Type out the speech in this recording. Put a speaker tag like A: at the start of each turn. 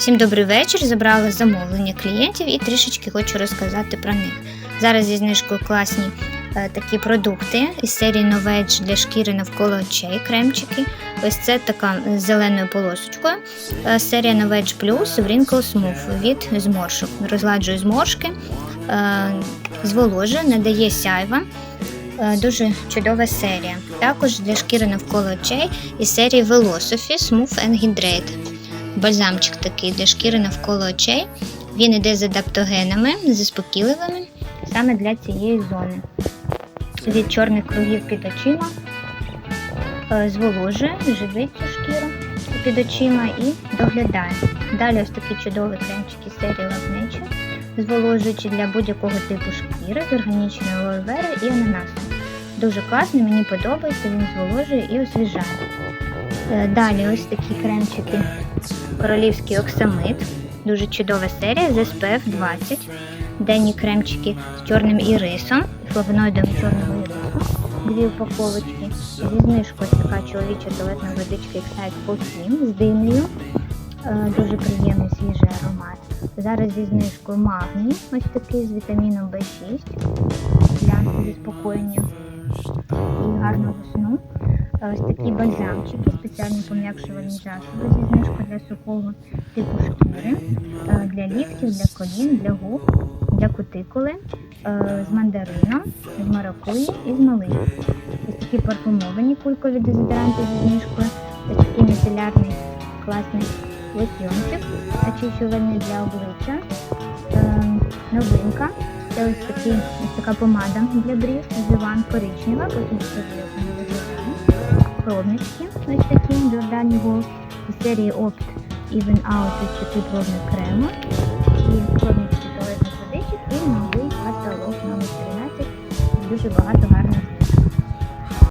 A: Всім добрий вечір. Забрала замовлення клієнтів і трішечки хочу розказати про них. Зараз зі знижкою класні е, такі продукти із серії Novage для шкіри навколо очей, кремчики. Ось це така з зеленою полосочкою. Е, серія Novage Plus Wrinkle Smooth від зморшок. Розладжує зморшки, е, зволожує, надає сяйва. Е, Дуже чудова серія. Також для шкіри навколо очей із серії Velosophy Smooth and Hydrate. Бальзамчик такий для шкіри навколо очей. Він іде з адаптогенами, заспокійливими саме для цієї зони. Від чорних кругів під очима е, зволожує, живить цю шкіру під очима і доглядає. Далі ось такі чудові кремчики з серії Nature, зволожуючі для будь-якого типу шкіри з органічної лоевери і ананасу. Дуже класний, мені подобається, він зволожує і освіжає. Е, Далі ось такі кремчики Королівський оксамит. Дуже чудова серія з SPF 20. Денні кремчики з чорним ірисом, флавоноїдом чорного ірису. Дві упаковочки. Зі знижкою така чоловіча туалетна водичка Excite Full з динею. Е, Дуже приємний свіжий аромат. Зараз зі знижкою магній, ось такий з вітаміном В6 для заспокоєння і гарного сну. Ось такі бальзамчики, спеціальні пом'якшувальні засоби зі знижкою для сухого типу шкіри, е, для ліктів, для колін, для губ, для кутикули, е, з мандарином, з маракуї і з малини. Ось такі парфумовані кулькові дезодоранти зі знижкою, ось такий міцелярний класний лосьйончик, очищувальний для обличчя. Е, Новинка. Це ось, такий, ось така помада для брів, Зіван коричнева, потім як виглядає. Пробнички ось такі, Giordani Gold із серії Opt Even Out чи такий крема. І пробнички туалетних водичок і новий каталог номер 13 дуже багато